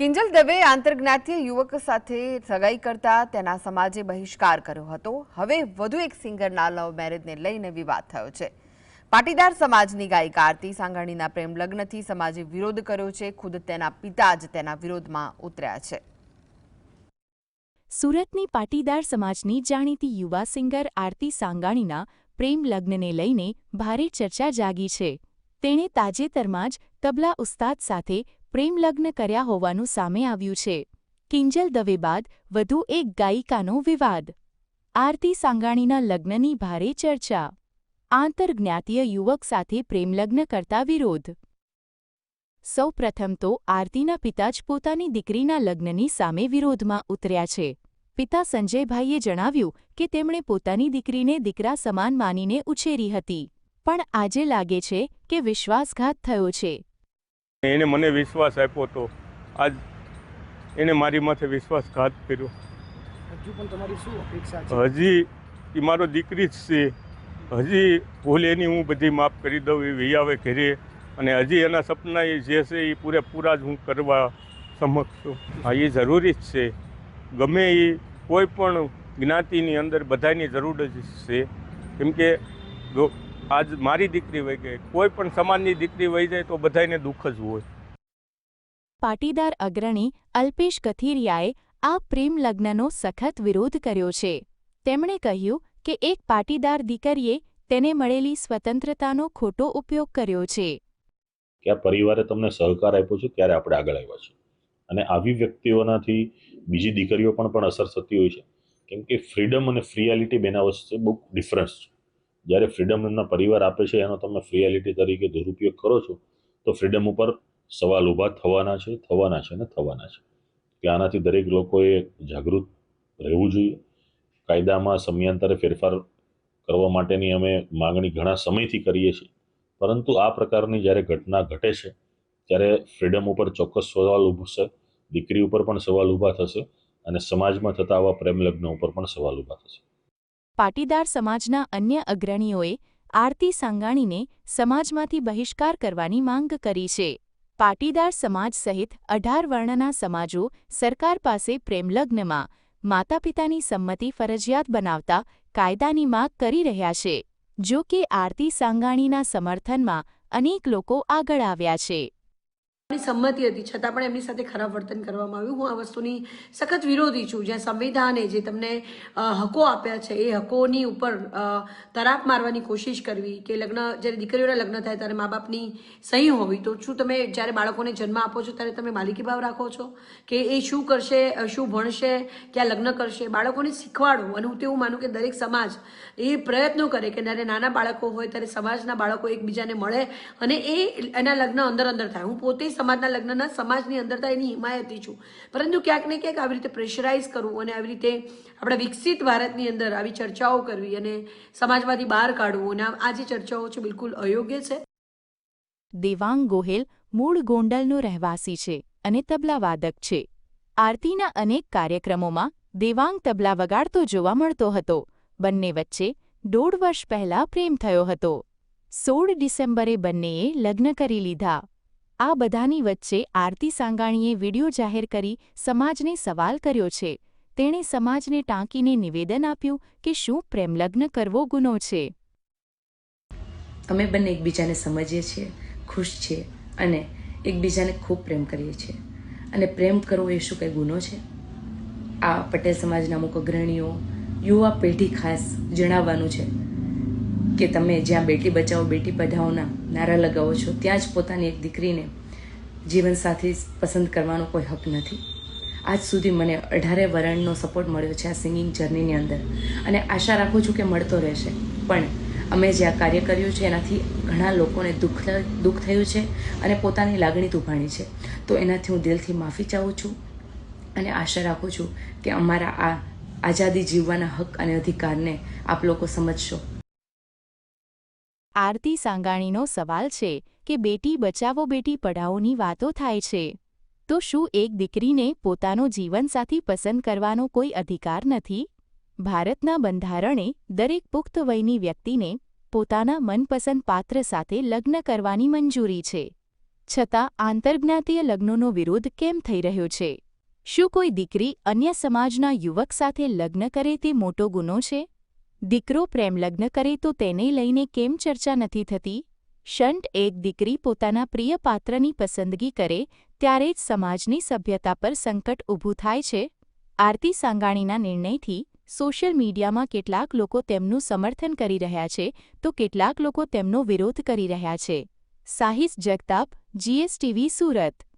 કિંજલ દવે આંતરજ્ઞાતીય યુવક સાથે સગાઈ કરતા તેના સમાજે બહિષ્કાર કર્યો હતો. હવે વધુ એક સિંગરના લવ મેરેજને લઈને વિવાદ થયો છે. પાટીદાર સમાજની ગાયિકા આરતી સાંગાણીના પ્રેમ લગ્નથી સમાજે વિરોધ કર્યો છે. ખુદ તેના પિતા જ તેના વિરોધમાં ઉતર્યા છે. સુરતની પાટીદાર સમાજની જાણીતી યુવા સિંગર આરતી સાંગાણીના પ્રેમ લગ્નને લઈને ભારે ચર્ચા જાગી છે. તેણે તાજેતરમાં જ તબલા ઉસ્તાદ સાથે પ્રેમ લગ્ન કર્યા હોવાનું સામે આવ્યું છે. કિંજલ દવે બાદ વધુ એક ગાયિકાનો વિવાદ. આરતી સાંગાણીના લગ્નની ભારે ચર્ચા. આંતરજ્ઞાતીય યુવક સાથે પ્રેમલગ્ન કરતા વિરોધ. સૌ પ્રથમ તો આરતીના પિતા જ પોતાની દીકરીના લગ્નની સામે વિરોધમાં ઉતર્યા છે. પિતા સંજયભાઈએ જણાવ્યું કે તેમણે પોતાની દીકરીને દીકરા સમાન માનીને ઉછેરી હતી. પણ આજે લાગે છે કે વિશ્વાસઘાત થયો છે. એને મને વિશ્વાસ આપ્યો હતો આજ એને મારી માથે વિશ્વાસઘાત કર્યો. હજુ પણ તમારી શું અપેક્ષા છે? હજી એ મારો દીકરી જ છે. હજી ભૂલ એની હું બધી માફ કરી દઉં એ વૈયાવે ઘેરે ઘરે અને હજી એના સપના એ જે છે એ પૂરેપૂરા જ હું કરવા સમક્ષ છું. હા એ જરૂરી જ છે. ગમે એ કોઈ પણ જ્ઞાતિની અંદર બધાની જરૂર જ છે. કેમ કે આજ મારી દીકરી વહી ગઈ. કોઈ પણ સમાજની દીકરી વહી જાય તો બધાને દુઃખ જ હોય. પાટીદાર અગ્રણી અલ્પેશ કથિરિયાએ આ પ્રેમ લગ્નનો સખત વિરોધ કર્યો છે. તેમણે કહ્યું કે એક પાટીદાર દીકરીએ તેને મળેલી સ્વતંત્રતાનો ખોટો ઉપયોગ કર્યો છે. કે આ પરિવારે તમને સહકાર આપ્યો છે ત્યારે આપણે આગળ આવ્યા છે અને આવી વ્યક્તિઓનાથી બીજી દીકરીઓ પણ પણ અસર થતી હોય છે. કેમ કે ફ્રીડમ અને ફ્રીયાલિટી બેના વચ્ચે બહુ ડિફરન્સ છે. જ્યારે ફ્રીડમ એમના પરિવાર આપે છે, એનો તમે ફ્રીયાલિટી તરીકે દુરુપયોગ કરો છો, તો ફ્રીડમ ઉપર સવાલ ઊભા થવાના છે થવાના છે અને થવાના છે. કે આનાથી દરેક લોકોએ જાગૃત રહેવું જોઈએ. કાયદામાં સમયાંતરે ફેરફાર કરવા માટેની અમે માગણી ઘણા સમયથી કરીએ છીએ. પરંતુ આ પ્રકારની જ્યારે ઘટના ઘટે છે, ત્યારે ફ્રીડમ ઉપર ચોક્કસ સવાલ ઉભશે દીકરી ઉપર પણ સવાલ ઊભા થશે અને સમાજમાં થતા આવા પ્રેમ લગ્ન ઉપર પણ સવાલ ઊભા થશે. પાટીદાર સમાજના અન્ય અગ્રણીઓએ આરતી સાંગાણીને સમાજમાંથી બહિષ્કાર કરવાની માંગ કરી છે. પાટીદાર સમાજ સહિત અઢાર વર્ણના સમાજો સરકાર પાસે પ્રેમલગ્નમાં માતાપિતાની સંમતિ ફરજિયાત બનાવતા કાયદાની માગ કરી રહ્યા છે. જો કે આરતી સાંગાણીના સમર્થનમાં અનેક લોકો આગળ આવ્યા છે. સંમતિ હતી. છતાં પણ એમની સાથે ખરાબ વર્તન કરવામાં આવ્યું. હું આ વસ્તુની સખત વિરોધી છું. જ્યાં સંવિધાને જે તમને હકો આપ્યા છે, એ હકોની ઉપર તરાપ મારવાની કોશિશ કરવી કે લગ્ન, જ્યારે દીકરીઓના લગ્ન થાય ત્યારે મા બાપની સહી હોવી, તો શું તમે જ્યારે બાળકોને જન્મ આપો છો ત્યારે તમે માલિકી ભાવ રાખો છો? કે એ શું કરશે શું ભણશે, ક્યાં લગ્ન કરશે? બાળકોને શીખવાડો અને હું તેવું માનું કે દરેક સમાજ એ પ્રયત્નો કરે કે જ્યારે નાના બાળકો હોય ત્યારે સમાજના બાળકો એકબીજાને મળે અને એ, એના લગ્ન અંદર અંદર થાય. હું પોતે સમાજના લગ્નના સમાજની અંદર થાય એની હિમાયતી છું. પરંતુ ક્યાંક ને ક્યાંક આવી રીતે પ્રેશરાઇઝ કરવું અને આવી રીતે આપણા વિકસિત ભારતની અંદર આવી ચર્ચાઓ કરવી અને સમાજમાંથી બહાર કાઢવું અને આ- જે ચર્ચાઓ છે બિલકુલ અયોગ્ય છે. દેવાંગ ગોહેલ મૂળ ગોંડલનો રહેવાસી છે અને તબલાવાદક છે. આરતીના અનેક કાર્યક્રમોમાં દેવાંગ તબલા વગાડતો જોવા મળતો હતો. બંને વચ્ચે દોઢ વર્ષ પહેલા પ્રેમ થયો હતો. સોળ ડિસેમ્બરે બંનેએ લગ્ન કરી લીધા. આ બધાની વચ્ચે આરતી સાંગાણીએ વિડિયો જાહેર કરી સમાજને સવાલ કર્યો છે. તેણે સમાજને ટાંકીને નિવેદન આપ્યું કે શું પ્રેમલગ્ન કરવો ગુનો છે. અમે બંને એકબીજાને સમજીએ છીએ, ખુશ છીએ અને એકબીજાને ખૂબ પ્રેમ કરીએ છીએ. અને પ્રેમ કરવો એ શું કંઈ ગુનો છે? આ પટેલ સમાજના અમુક અગ્રણીઓ યુવા પેઢી ખાસ જણાવવાનું છે. કે તમે જ્યાં બેટી બચાવો, બેટી પઢાઓના નારા લગાવો છો, ત્યાં જ પોતાની એક દીકરીને જીવનસાથી પસંદ કરવાનો કોઈ હક નથી. આજ સુધી મને અઢારે વરણનો સપોર્ટ મળ્યો છે આ સિંગિંગ જર્નીની અંદર. અને આશા રાખું છું કે મળતો રહેશે. પણ અમે જે આ કાર્ય કર્યું છે, એનાથી ઘણા લોકોને દુઃખ દુઃખ થયું છે અને પોતાની લાગણી દુભાણી છે. તો એનાથી હું દિલથી માફી ચાહું છું અને આશા રાખું છું કે અમારા આ આઝાદી જીવવાના હક અને અધિકારને આપ લોકો સમજશો. આરતી સાંગાણીનો સવાલ છે કે બેટી બચાવો, બેટી પઢાઓની વાતો થાય છે. તો શું એક દીકરીને પોતાનો જીવનસાથી પસંદ કરવાનો કોઈ અધિકાર નથી? ભારતના બંધારણે દરેક પુખ્ત વયની વ્યક્તિને પોતાના મનપસંદ પાત્ર સાથે લગ્ન કરવાની મંજૂરી છે. છતાં આંતરજ્ઞાતીય લગ્નોનો વિરોધ કેમ થઈ રહ્યો છે? શું કોઈ દીકરી અન્ય સમાજના યુવક સાથે લગ્ન કરે તે મોટો ગુનો છે? દીકરો પ્રેમ લગ્ન કરે તો તેને લઈને કેમ ચર્ચા નથી થતી? શંટ એક દીકરી પોતાના પ્રિય પાત્રની પસંદગી કરે, ત્યારે જ સમાજની સભ્યતા પર સંકટ ઊભું થાય છે. આરતી સાંગાણીના નિર્ણયથી સોશિયલ મીડિયામાં કેટલાક લોકો તેમનું સમર્થન કરી રહ્યા છે, તો કેટલાક લોકો તેમનો વિરોધ કરી રહ્યા છે. સાહિસ જગતાપ, જીએસટીવી સુરત.